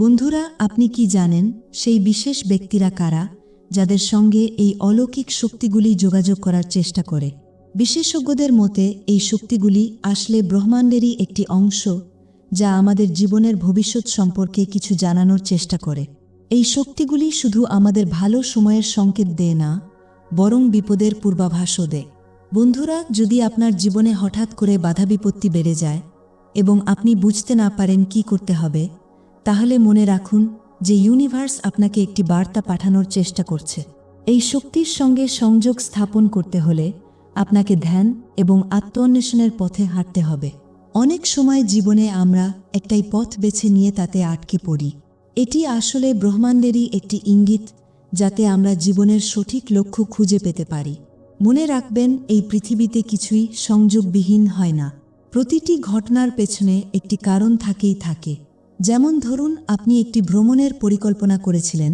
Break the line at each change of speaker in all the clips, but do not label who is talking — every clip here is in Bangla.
বন্ধুরা, আপনি কি জানেন সেই বিশেষ ব্যক্তিরা কারা যাদের সঙ্গে এই অলৌকিক শক্তিগুলি যোগাযোগ করার চেষ্টা করে? বিশেষজ্ঞদের মতে, এই শক্তিগুলি আসলে ব্রহ্মাণ্ডেরই একটি অংশ যা আমাদের জীবনের ভবিষ্যৎ সম্পর্কে কিছু জানানোর চেষ্টা করে। এই শক্তিগুলি শুধু আমাদের ভালো সময়ের সংকেত দেয় না, বরং বিপদের পূর্বাভাসও দেয়। বন্ধুরা, যদি আপনার জীবনে হঠাৎ করে বাধা বিপত্তি বেড়ে যায় এবং আপনি বুঝতে না পারেন কি করতে হবে তাহলে মনে রাখুন যে ইউনিভার্স আপনাকে একটি বার্তা পাঠানোর চেষ্টা করছে। এই শক্তির সঙ্গে সংযোগ স্থাপন করতে হলে আপনাকে ধ্যান এবং আত্মঅন্বেষণের পথে হাঁটতে হবে। অনেক সময় জীবনে আমরা একটাই পথ বেছে নিয়ে তাতে আটকে পড়ি। এটি আসলে ব্রহ্মাণ্ডেরই একটি ইঙ্গিত, যাতে আমরা জীবনের সঠিক লক্ষ্য খুঁজে পেতে পারি। মনে রাখবেন, এই পৃথিবীতে কিছুই সংযোগবিহীন হয় না। প্রতিটি ঘটনার পেছনে একটি কারণ থাকেই থাকে। যেমন ধরুন, আপনি একটি ভ্রমণের পরিকল্পনা করেছিলেন,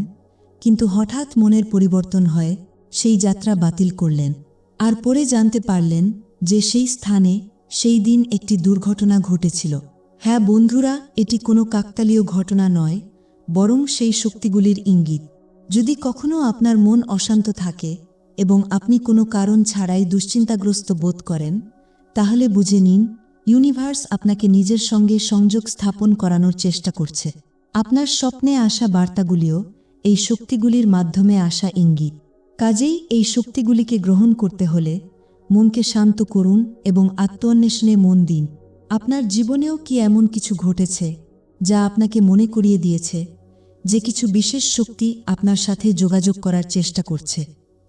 কিন্তু হঠাৎ মনের পরিবর্তন হয়, সেই যাত্রা বাতিল করলেন। আর পরে জানতে পারলেন যে সেই স্থানে সেই দিন একটি দুর্ঘটনা ঘটেছিল। হ্যাঁ বন্ধুরা, এটি কোনো কাকতালীয় ঘটনা নয়, বরং সেই শক্তিগুলির ইঙ্গিত। যদি কখনও আপনার মন অশান্ত থাকে এবং আপনি কোনো কারণ ছাড়াই দুশ্চিন্তাগ্রস্ত বোধ করেন, তাহলে বুঝে নিন ইউনিভার্স আপনাকে নিজের সঙ্গে সংযোগ স্থাপন করানোর চেষ্টা করছে। আপনার স্বপ্নে আসা বার্তাগুলিও এই শক্তিগুলির মাধ্যমে আসা ইঙ্গিত। কাজেই এই শক্তিগুলিকে গ্রহণ করতে হলে মনকে শান্ত করুন এবং আত্মঅন্বেষণে মন দিন। আপনার জীবনেও কি এমন কিছু ঘটেছে যা আপনাকে মনে করিয়ে দিয়েছে যে কিছু বিশেষ শক্তি আপনার সাথে যোগাযোগ করার চেষ্টা করছে?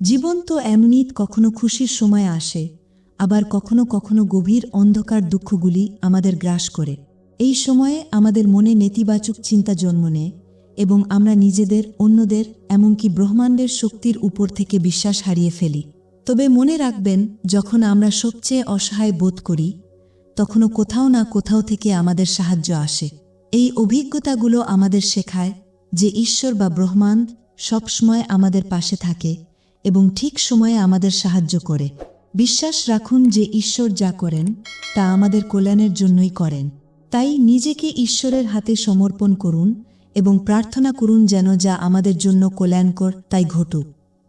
জীবন তো এমনি কখনো খুশির সময় আসে আবার কখনো কখনো গভীর অন্ধকার দুঃখগুলি আমাদের গ্রাস করে। এই সময়ে আমাদের মনে নেতিবাচক চিন্তা জন্ম নেয় এবং আমরা নিজেদের, অন্যদের, এমনকি ব্রহ্মাণ্ডের শক্তির উপর থেকে বিশ্বাস হারিয়ে ফেলি। তবে মনে রাখবেন, যখন আমরা সবচেয়ে অসহায় বোধ করি তখনও কোথাও না কোথাও থেকে আমাদের সাহায্য আসে। এই অভিজ্ঞতাগুলো আমাদের শেখায় যে ঈশ্বর বা ব্রহ্মাণ্ড সবসময় আমাদের পাশে থাকে এবং ঠিক সময়ে আমাদের সাহায্য করে। বিশ্বাস রাখুন যে ঈশ্বর যা করেন, তা আমাদের কল্যাণের জন্যই করেন। তাই নিজেকে ঈশ্বরের হাতে সমর্পণ করুন এবং প্রার্থনা করুন যেন যা আমাদের জন্য কল্যাণকর, তাই ঘটুক।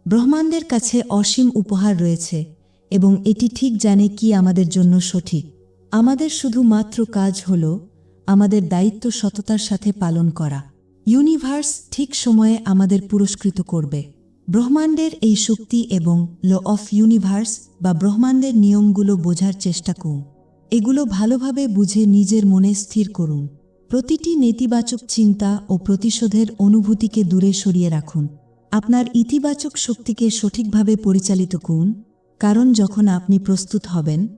ব্রহ্মাণ্ডের কাছে অসীম উপহার রয়েছে এবং এটি ঠিক জানে কি আমাদের জন্য সঠিক। আমাদের শুধুমাত্র কাজ হল আমাদের দায়িত্ব সততার সাথে পালন করা। ইউনিভার্স ঠিক সময়ে আমাদের পুরস্কৃত করবে। ব্রহ্মাণ্ডের এই শক্তি এবং ল অফ ইউনিভার্স বা ব্রহ্মাণ্ডের নিয়মগুলো বোঝার চেষ্টা করুন। এগুলো ভালোভাবে বুঝে নিজের মনে স্থির করুন। প্রতিটি নেতিবাচক চিন্তা ও প্রতিশোধের অনুভূতিকে দূরে সরিয়ে রাখুন। আপনার ইতিবাচক শক্তিকে সঠিকভাবে পরিচালিত করুন, কারণ যখন আপনি প্রস্তুত হবেন,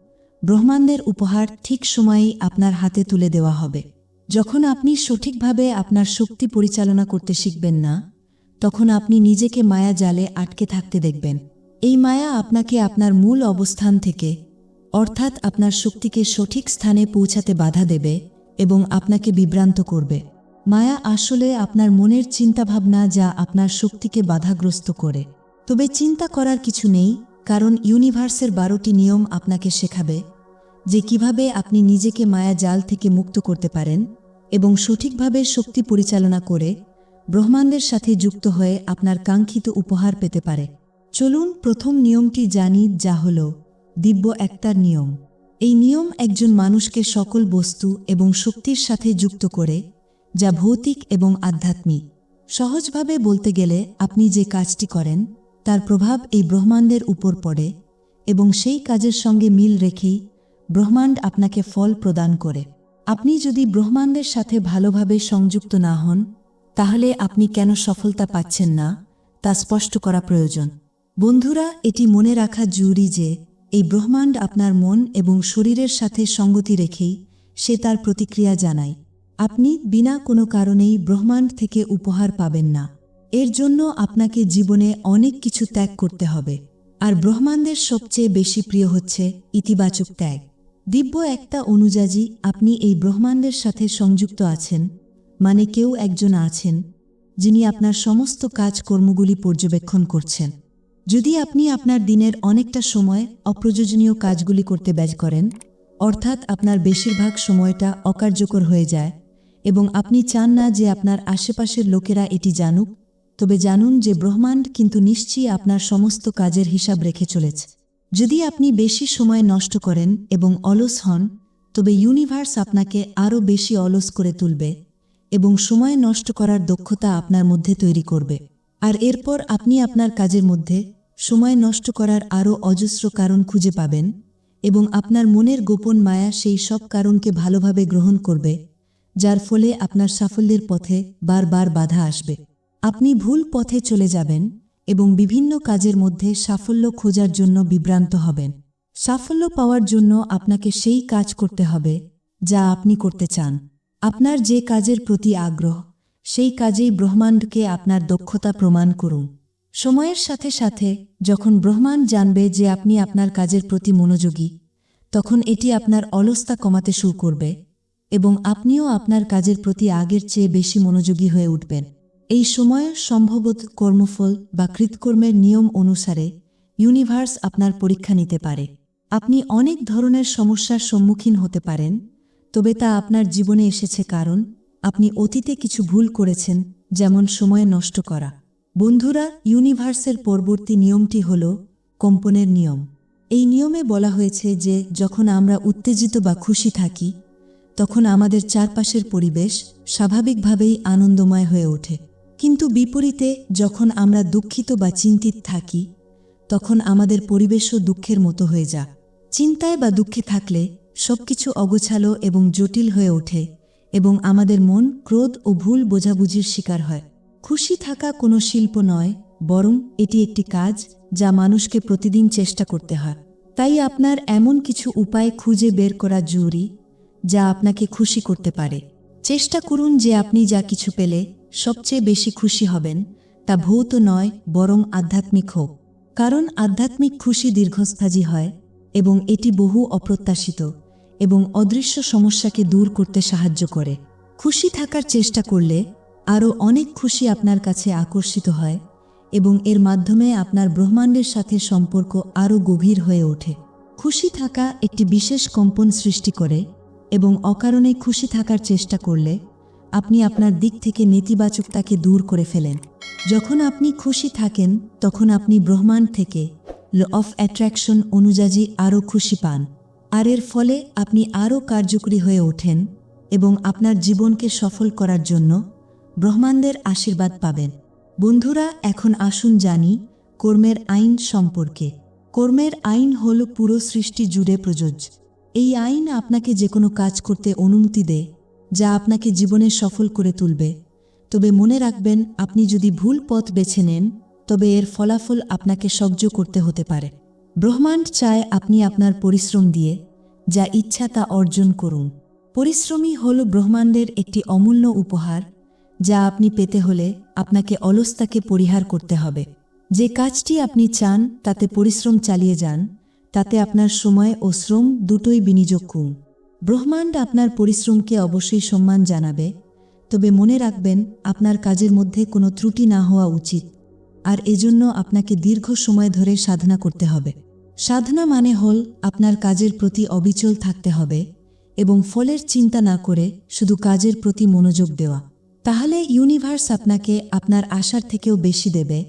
ব্রহ্মাণ্ডের উপহার ঠিক সময়েই আপনার হাতে তুলে দেওয়া হবে। যখন আপনি সঠিকভাবে আপনার শক্তি পরিচালনা করতে শিখবেন না তখন আপনি নিজেকে মায়া জালে আটকে থাকতে দেখবেন। এই মায়া আপনাকে আপনার মূল অবস্থান থেকে, অর্থাৎ আপনার শক্তিকে সঠিক স্থানে পৌঁছাতে বাধা দেবে এবং আপনাকে বিভ্রান্ত করবে। মায়া আসলে আপনার মনের চিন্তাভাবনা যা আপনার শক্তিকে বাধাগ্রস্ত করে। তবে চিন্তা করার কিছু নেই, কারণ ইউনিভার্সের বারোটি নিয়ম আপনাকে শেখাবে, যে কীভাবে আপনি নিজেকে মায়া জাল থেকে মুক্ত করতে পারেন এবং সঠিকভাবে শক্তি পরিচালনা করে ব্রহ্মাণ্ডের সাথে যুক্ত হয়ে আপনার কাঙ্ক্ষিত উপহার পেতে পারে। চলুন প্রথম নিয়মটি জানি, যা হল দিব্য একতার নিয়ম। এই নিয়ম একজন মানুষকে সকল বস্তু এবং শক্তির সাথে যুক্ত করে, যা ভৌতিক এবং আধ্যাত্মিক। সহজভাবে বলতে গেলে, আপনি যে কাজটি করেন, তার প্রভাব এই ব্রহ্মাণ্ডের উপর পড়ে এবং সেই কাজের সঙ্গে মিল রেখেই ব্রহ্মাণ্ড আপনাকে ফল প্রদান করে। আপনি যদি ব্রহ্মাণ্ডের সাথে ভালোভাবে সংযুক্ত না হন তাহলে আপনি কেন সফলতা পাচ্ছেন না, তা স্পষ্ট করা প্রয়োজন। বন্ধুরা, এটি মনে রাখা জরুরি যে, এই ব্রহ্মাণ্ড আপনার মন এবং শরীরের সাথে সঙ্গতি রেখেই সে তার প্রতিক্রিয়া জানায়। আপনি বিনা কোনো কারণেই ব্রহ্মাণ্ড থেকে উপহার পাবেন না। এর জন্য আপনাকে জীবনে অনেক কিছু ত্যাগ করতে হবে। আর ব্রহ্মাণ্ডের সবচেয়ে বেশি প্রিয় হচ্ছে ইতিবাচক ত্যাগ। দিব্য একটা অনুযায়ী, আপনি এই ব্রহ্মাণ্ডের সাথে সংযুক্ত আছেন মানে কেউ একজন আছেন, যিনি আপনার সমস্ত কাজকর্মগুলি পর্যবেক্ষণ করছেন। যদি আপনি আপনার দিনের অনেকটা সময় অপ্রয়োজনীয় কাজগুলি করতে ব্যয় করেন, অর্থাৎ আপনার বেশিরভাগ সময়টা অকার্যকর হয়ে যায় এবং আপনি চান না যে আপনার আশেপাশের লোকেরা এটি জানুক, তবে জানুন যে ব্রহ্মাণ্ড কিন্তু নিশ্চয়ই আপনার সমস্ত কাজের হিসাব রেখে চলেছে। যদি আপনি বেশি সময় নষ্ট করেন এবং অলস হন, তবে ইউনিভার্স আপনাকে আরও বেশি অলস করে তুলবে। এবং সময় নষ্ট করার দক্ষতা আপনার মধ্যে তৈরি করবে। আর এরপর আপনি আপনার কাজের মধ্যে সময় নষ্ট করার আরও অজস্র কারণ খুঁজে পাবেন এবং আপনার মনের গোপন মায়া সেই সব কারণকে ভালোভাবে গ্রহণ করবে, যার ফলে আপনার সাফল্যের পথে বারবার বাধা আসবে। আপনি ভুল পথে চলে যাবেন এবং বিভিন্ন কাজের মধ্যে সাফল্য খোঁজার জন্য বিভ্রান্ত হবেন। সাফল্য পাওয়ার জন্য আপনাকে সেই কাজ করতে হবে যা আপনি করতে চান। আপনার যে কাজের প্রতি আগ্রহ, সেই কাজেই ব্রহ্মাণ্ডকে আপনার দক্ষতা প্রমাণ করুন। সময়ের সাথে সাথে, যখন ব্রহ্মাণ্ড জানবে যে আপনি আপনার কাজের প্রতি মনোযোগী, তখন এটি আপনার অলস্তা কমাতে শুরু করবে এবং আপনিও আপনার কাজের প্রতি আগের চেয়ে বেশি মনোযোগী হয়ে উঠবেন। এই সময়ে সম্ভবত কর্মফল বা কৃতকর্মের নিয়ম অনুসারে ইউনিভার্স আপনার পরীক্ষা নিতে পারে। আপনি অনেক ধরনের সমস্যার সম্মুখীন হতে পারেন তবে তা আপনার জীবনে এসেছে কারণ আপনি অতীতে কিছু ভুল করেছেন, যেমন সময় নষ্ট করা। বন্ধুরা, ইউনিভার্সের পরবর্তী নিয়মটি হল কম্পনের নিয়ম। এই নিয়মে বলা হয়েছে যে, যখন আমরা উত্তেজিত বা খুশি থাকি, তখন আমাদের চারপাশের পরিবেশ স্বাভাবিকভাবেই আনন্দময় হয়ে ওঠে। কিন্তু বিপরীতে, যখন আমরা দুঃখিত বা চিন্তিত থাকি, তখন আমাদের পরিবেশও দুঃখের মতো হয়ে যা চিন্তায় বা দুঃখে থাকলে সবকিছু অগোছালো এবং জটিল হয়ে ওঠে এবং আমাদের মন ক্রোধ ও ভুল বোঝাবুঝির শিকার হয়। খুশি থাকা কোনো শিল্প নয়, বরং এটি একটি কাজ যা মানুষকে প্রতিদিন চেষ্টা করতে হয়। তাই আপনার এমন কিছু উপায় খুঁজে বের করা জরুরি যা আপনাকে খুশি করতে পারে। চেষ্টা করুন যে আপনি যা কিছু পেলে সবচেয়ে বেশি খুশি হবেন, তা ভৌত নয়, বরং আধ্যাত্মিক হোক। কারণ আধ্যাত্মিক খুশি দীর্ঘস্থায়ী হয় এবং এটি বহু অপ্রত্যাশিত এবং অদৃশ্য সমস্যাকে দূর করতে সাহায্য করে। খুশি থাকার চেষ্টা করলে আরও অনেক খুশি আপনার কাছে আকর্ষিত হয় এবং এর মাধ্যমে আপনার ব্রহ্মাণ্ডের সাথে সম্পর্ক আরও গভীর হয়ে ওঠে। খুশি থাকা একটি বিশেষ কম্পন সৃষ্টি করে এবং অকারণে খুশি থাকার চেষ্টা করলে আপনি আপনার দিক থেকে নেতিবাচকতাকে দূর করে ফেলেন। যখন আপনি খুশি থাকেন, তখন আপনি ব্রহ্মাণ্ড থেকে ল অফ অ্যাট্রাকশন অনুযায়ী আরও খুশি পান। আর এর ফলে আপনি আরও কার্যকরী হয়ে ওঠেন এবং আপনার জীবনকে সফল করার জন্য ব্রহ্মাণ্ডের আশীর্বাদ পাবেন। বন্ধুরা, এখন আসুন জানি কর্মের আইন সম্পর্কে। কর্মের আইন হল পুরো সৃষ্টি জুড়ে প্রযোজ্য। এই আইন আপনাকে যে কোনো কাজ করতে অনুমতি দেয়, যা আপনাকে জীবনে সফল করে তুলবে। তবে মনে রাখবেন, আপনি যদি ভুল পথ বেছে নেন তবে এর ফলাফল আপনাকে সহ্য করতে হতে পারে। ব্রহ্মাণ্ড চায় আপনি আপনার পরিশ্রম দিয়ে, যা ইচ্ছা তা অর্জন করুন। পরিশ্রমী হল ব্রহ্মাণ্ডের একটি অমূল্য উপহার, যা আপনি পেতে হলে আপনাকে অলস্তাকে পরিহার করতে হবে। যে কাজটি আপনি চান, তাতে পরিশ্রম চালিয়ে যান, তাতে আপনার সময় ও শ্রম দুটোই বিনিয়োগ করুন। ব্রহ্মাণ্ড আপনার পরিশ্রমকে অবশ্যই সম্মান জানাবে, তবে মনে রাখবেন, আপনার কাজের মধ্যে কোনো ত্রুটি না হওয়া উচিত। আর এজন্য আপনাকে দীর্ঘ সময় ধরে সাধনা করতে হবে। সাধনা মানে হল আপনার কাজের প্রতি অবিচল থাকতে হবে এবং ফলের চিন্তা না করে শুধু কাজের প্রতি মনোযোগ দেওয়া। তাহলে ইউনিভার্স আপনাকে আপনার আশার থেকেও বেশি দেবে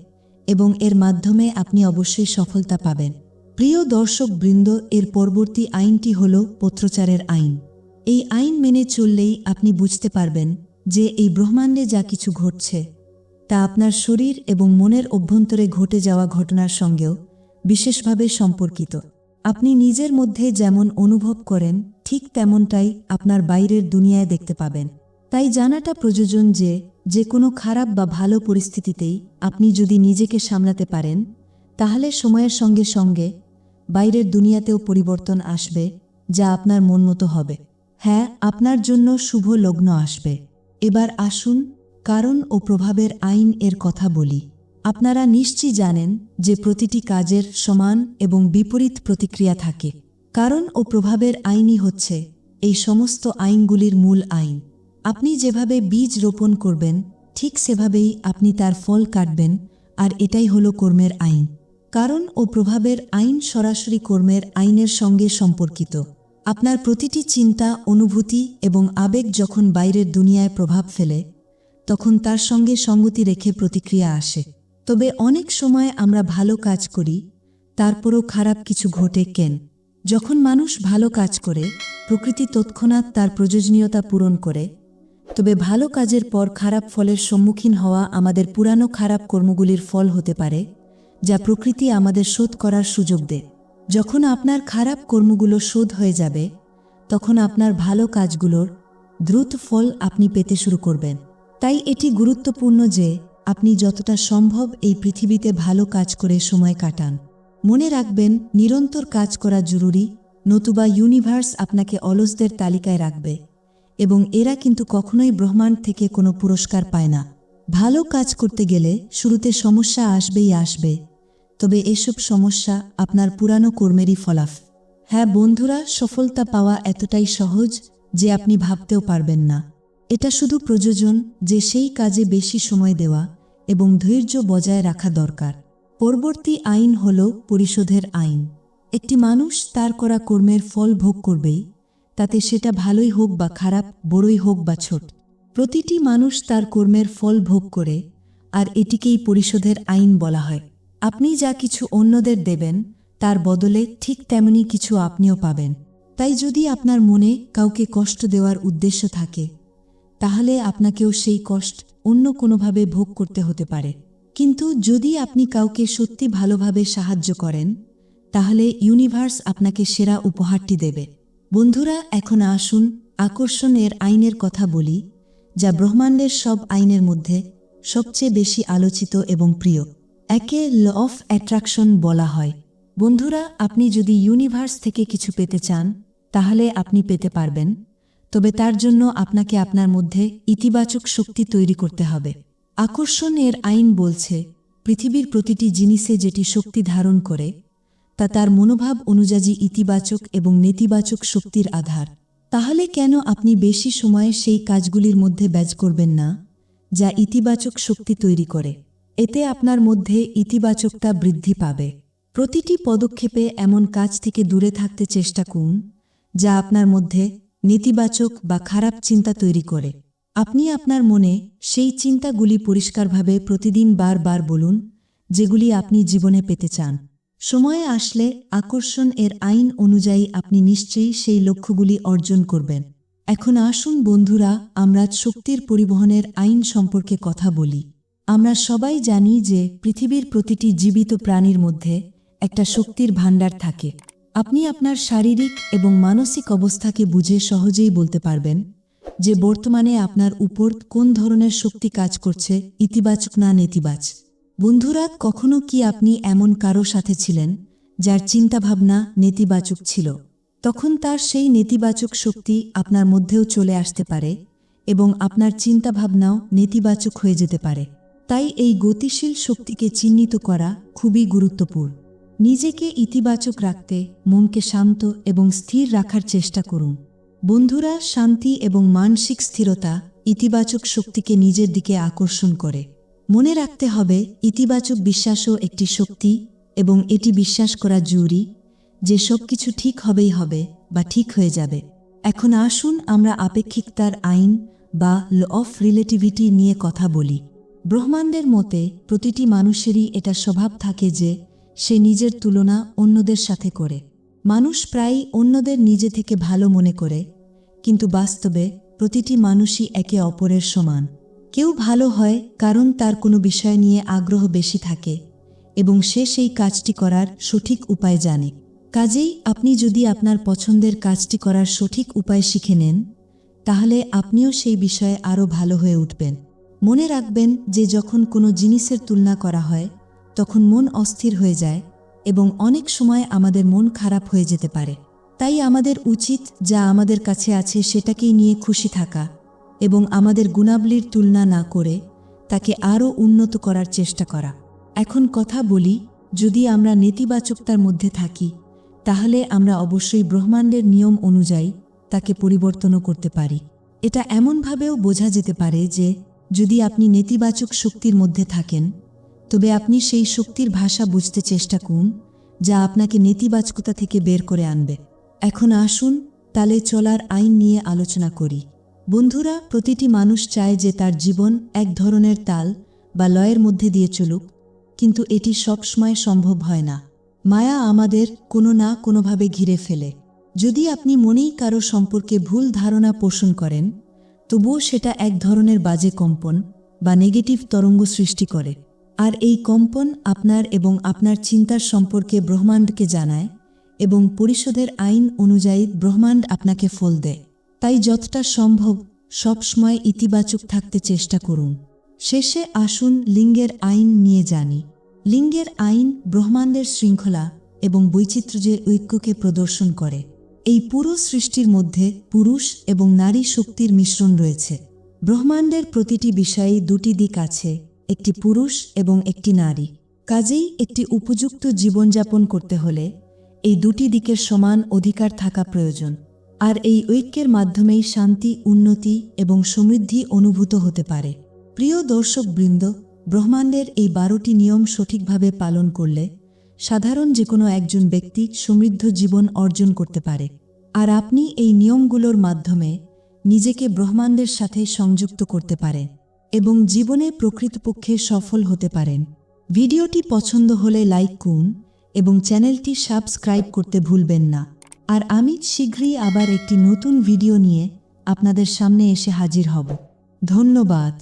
এবং এর মাধ্যমে আপনি অবশ্যই সফলতা পাবেন। প্রিয় দর্শক বৃন্দ, এর পরবর্তী আইনটি হল পত্রচারের আইন। এই আইন মেনে চললেই আপনি বুঝতে পারবেন যে এই ব্রহ্মাণ্ডে যা কিছু ঘটছে তা আপনার শরীর এবং মনের অভ্যন্তরে ঘটে যাওয়া ঘটনার সঙ্গেও বিশেষভাবে সম্পর্কিত। আপনি নিজের মধ্যে যেমন অনুভব করেন, ঠিক তেমনটাই আপনার বাইরের দুনিয়ায় দেখতে পাবেন। তাই জানাটা প্রয়োজন যে যে কোনো খারাপ বা ভালো পরিস্থিতিতেই আপনি যদি নিজেকে সামলাতে পারেন, তাহলে সময়ের সঙ্গে সঙ্গে বাইরের দুনিয়াতেও পরিবর্তন আসবে, যা আপনার মন মতো হবে। হ্যাঁ আপনার জন্য শুভ লগ্ন আসবে। এবার আসুন কারণ ও প্রভাবের আইন এর কথা বলি। আপনারা নিশ্চয়ই জানেন যে প্রতিটি কাজের সমান এবং বিপরীত প্রতিক্রিয়া থাকে। কারণ ও প্রভাবের আইনই হচ্ছে এই সমস্ত আইনগুলির মূল আইন। আপনি যেভাবে বীজ রোপণ করবেন, ঠিক সেভাবেই আপনি তার ফল কাটবেন, আর এটাই হলো কর্মের আইন। কারণ ও প্রভাবের আইন সরাসরি কর্মের আইনের সঙ্গে সম্পর্কিত। আপনার প্রতিটি চিন্তা, অনুভূতি এবং আবেগ যখন বাইরের দুনিয়ায় প্রভাব ফেলে তখন তার সঙ্গে সঙ্গতি রেখে প্রতিক্রিয়া আসে। তবে অনেক সময় আমরা ভালো কাজ করি, তারপরও খারাপ কিছু ঘটে কেন? যখন মানুষ ভালো কাজ করে, প্রকৃতি তৎক্ষণাৎ তার প্রয়োজনীয়তা পূরণ করে। তবে ভালো কাজের পর খারাপ ফলের সম্মুখীন হওয়া আমাদের পুরানো খারাপ কর্মগুলির ফল হতে পারে, যা প্রকৃতি আমাদের শোধ করার সুযোগ দেয়। যখন আপনার খারাপ কর্মগুলো শোধ হয়ে যাবে, তখন আপনার ভালো কাজগুলোর দ্রুত ফল আপনি পেতে শুরু করবেন। তাই এটি গুরুত্বপূর্ণ যে, আপনি যতটা সম্ভব এই পৃথিবীতে ভালো কাজ করে সময় কাটান। মনে রাখবেন, নিরন্তর কাজ করা জরুরি, নতুবা ইউনিভার্স আপনাকে অলসদের তালিকায় রাখবে। এবং এরা কিন্তু কখনোই ব্রহ্মাণ্ড থেকে কোনো পুরস্কার পায় না। ভালো কাজ করতে গেলে শুরুতে সমস্যা আসবেই আসবে। তবে এসব সমস্যা আপনার পুরানো কর্মেরই ফলাফ। হ্যাঁ বন্ধুরা, সফলতা পাওয়া এতটাই সহজ যে আপনি ভাবতেও পারবেন না। এটা শুধু প্রয়োজন যে সেই কাজে বেশি সময় দেওয়া এবং ধৈর্য বজায় রাখা দরকার। পরবর্তী আইন হল পরিশোধের আইন। একটি মানুষ তার করা কর্মের ফল ভোগ করবেই, তাতে সেটা ভালোই হোক বা খারাপ, বড়ই হোক বা ছোট। প্রতিটি মানুষ তার কর্মের ফল ভোগ করে, আর এটিকেই পরিশোধের আইন বলা হয়। আপনি যা কিছু অন্যদের দেবেন, তার বদলে ঠিক তেমনি কিছু আপনিও পাবেন। তাই যদি আপনার মনে কাউকে কষ্ট দেওয়ার উদ্দেশ্য থাকে তাহলে আপনাকেও সেই কষ্ট অন্য কোনোভাবে ভোগ করতে হতে পারে। কিন্তু যদি আপনি কাউকে সত্যি ভালোভাবে সাহায্য করেন, তাহলে ইউনিভার্স আপনাকে সেরা উপহারটি দেবে। বন্ধুরা, এখন আসুন আকর্ষণের আইনের কথা বলি, যা ব্রহ্মাণ্ডের সব আইনের মধ্যে সবচেয়ে বেশি আলোচিত এবং প্রিয়। একে ল অফ অ্যাট্রাকশন বলা হয়। বন্ধুরা, আপনি যদি ইউনিভার্স থেকে কিছু পেতে চান, তাহলে আপনি পেতে পারবেন তবে তার জন্য আপনাকে আপনার মধ্যে ইতিবাচক শক্তি তৈরি করতে হবে। আকর্ষণ এর আইন বলছে, পৃথিবীর প্রতিটি জিনিসে যেটি শক্তি ধারণ করে, তা তার মনোভাব অনুযায়ী ইতিবাচক এবং নেতিবাচক শক্তির আধার। তাহলে কেন আপনি বেশি সময় সেই কাজগুলির মধ্যে ব্যজ করবেন না, যা ইতিবাচক শক্তি তৈরি করে? এতে আপনার মধ্যে ইতিবাচকতা বৃদ্ধি পাবে। প্রতিটি পদক্ষেপে এমন কাজ থেকে দূরে থাকতে চেষ্টা করুন, যা আপনার মধ্যে নেতিবাচক বা খারাপ চিন্তা তৈরি করে। আপনি আপনার মনে সেই চিন্তাগুলি পরিষ্কারভাবে প্রতিদিন বারবার বলুন, যেগুলি আপনি জীবনে পেতে চান। সময়ে আসলে আকর্ষণ এর আইন অনুযায়ী আপনি নিশ্চয়ই সেই লক্ষ্যগুলি অর্জন করবেন। এখন আসুন বন্ধুরা, আমরা শক্তির পরিবহনের আইন সম্পর্কে কথা বলি। আমরা সবাই জানি যে পৃথিবীর প্রতিটি জীবিত প্রাণীর মধ্যে একটা শক্তির ভাণ্ডার থাকে। আপনি আপনার শারীরিক এবং মানসিক অবস্থাকে বুঝে সহজেই বলতে পারবেন যে বর্তমানে আপনার উপর কোন ধরনের শক্তি কাজ করছে, ইতিবাচক না নেতিবাচ। বন্ধুরা, কখনো কি আপনি এমন কারও সাথে ছিলেন যার চিন্তাভাবনা নেতিবাচক ছিল? তখন তার সেই নেতিবাচক শক্তি আপনার মধ্যেও চলে আসতে পারে এবং আপনার চিন্তাভাবনাও নেতিবাচক হয়ে যেতে পারে। তাই এই গতিশীল শক্তিকে চিহ্নিত করা খুবই গুরুত্বপূর্ণ। নিজেকে ইতিবাচক রাখতে, মনকে শান্ত এবং স্থির রাখার চেষ্টা করুন। বন্ধুরা, শান্তি এবং মানসিক স্থিরতা ইতিবাচক শক্তিকে নিজের দিকে আকর্ষণ করে। মনে রাখতে হবে, ইতিবাচক বিশ্বাসও একটি শক্তি এবং এটি বিশ্বাস করা জরুরি যে সব কিছু ঠিক হবেই হবে বা ঠিক হয়ে যাবে। এখন আসুন আমরা আপেক্ষিকতার আইন বা ল অফ রিলেটিভিটি নিয়ে কথা বলি। ব্রহ্মাণ্ডের মতে প্রতিটি মানুষেরই এটা স্বভাব থাকে যে সে নিজের তুলনা অন্যদের সাথে করে। মানুষ প্রায়ই অন্যদের নিজে থেকে ভালো মনে করে, কিন্তু বাস্তবে প্রতিটি মানুষই একে অপরের সমান। কেউ ভালো হয় কারণ তার কোনো বিষয় নিয়ে আগ্রহ বেশি থাকে, এবং সে সেই কাজটি করার সঠিক উপায় জানে। কাজেই আপনি যদি আপনার পছন্দের কাজটি করার সঠিক উপায় শিখে নেন, তাহলে আপনিও সেই বিষয়ে আরও ভালো হয়ে উঠবেন। মনে রাখবেন যে যখন কোনো জিনিসের তুলনা করা হয় তখন মন অস্থির হয়ে যায় এবং অনেক সময় আমাদের মন খারাপ হয়ে যেতে পারে। তাই আমাদের উচিত যা আমাদের কাছে আছে সেটাকেই নিয়ে খুশি থাকা এবং আমাদের গুণাবলীর তুলনা না করে তাকে আরও উন্নত করার চেষ্টা করা। এখন কথা বলি, যদি আমরা নেতিবাচকতার মধ্যে থাকি, তাহলে আমরা অবশ্যই ব্রহ্মাণ্ডের নিয়ম অনুযায়ী তাকে পরিবর্তনও করতে পারি। এটা এমনভাবেও বোঝা যেতে পারে যে, যদি আপনি নেতিবাচক শক্তির মধ্যে থাকেন তবে আপনি সেই শক্তির ভাষা বুঝতে চেষ্টা করুন, যা আপনাকে নেতিবাচকতা থেকে বের করে আনবে। এখন আসুন, তালে চলার আইন নিয়ে আলোচনা করি। বন্ধুরা, প্রতিটি মানুষ চায় যে তার জীবন এক ধরনের তাল বা লয়ের মধ্যে দিয়ে চলুক, কিন্তু এটি সবসময় সম্ভব হয় না। মায়া আমাদের কোনো না কোনোভাবে ঘিরে ফেলে। যদি আপনি মনেই কারও সম্পর্কে ভুল ধারণা পোষণ করেন, তবুও সেটা এক ধরনের বাজে কম্পন বা নেগেটিভ তরঙ্গ সৃষ্টি করে। আর এই কম্পন আপনার এবং আপনার চিন্তার সম্পর্কে ব্রহ্মাণ্ডকে জানায় এবং পরিষদের আইন অনুযায়ী ব্রহ্মাণ্ড আপনাকে ফল দেয়। তাই যতটা সম্ভব সবসময় ইতিবাচক থাকতে চেষ্টা করুন। শেষে আসুন লিঙ্গের আইন নিয়ে জানি। লিঙ্গের আইন ব্রহ্মাণ্ডের শৃঙ্খলা এবং বৈচিত্র্যের ঐক্যকে প্রদর্শন করে। এই পুরো সৃষ্টির মধ্যে পুরুষ এবং নারী শক্তির মিশ্রণ রয়েছে। ব্রহ্মাণ্ডের প্রতিটি বিষয়ে দুটি দিক আছে। একটি পুরুষ এবং একটি নারী। কাজেই একটি উপযুক্ত জীবনযাপন করতে হলে এই দুটি দিকের সমান অধিকার থাকা প্রয়োজন, আর এই ঐক্যের মাধ্যমেই শান্তি, উন্নতি এবং সমৃদ্ধি অনুভূত হতে পারে। প্রিয় দর্শকবৃন্দ, ব্রহ্মাণ্ডের এই বারোটি নিয়ম সঠিকভাবে পালন করলে সাধারণ যে কোনো একজন ব্যক্তি সমৃদ্ধ জীবন অর্জন করতে পারে, আর আপনি এই নিয়মগুলোর মাধ্যমে নিজেকে ব্রহ্মাণ্ডের সাথে সংযুক্ত করতে পারেন। এবং জীবনে প্রকৃতপক্ষে সফল হতে পারেন। ভিডিওটি পছন্দ হলে লাইক করুন এবং চ্যানেলটি সাবস্ক্রাইব করতে ভুলবেন না। আর আমি শীঘ্রই আবার একটি নতুন ভিডিও নিয়ে আপনাদের সামনে এসে হাজির হব। ধন্যবাদ।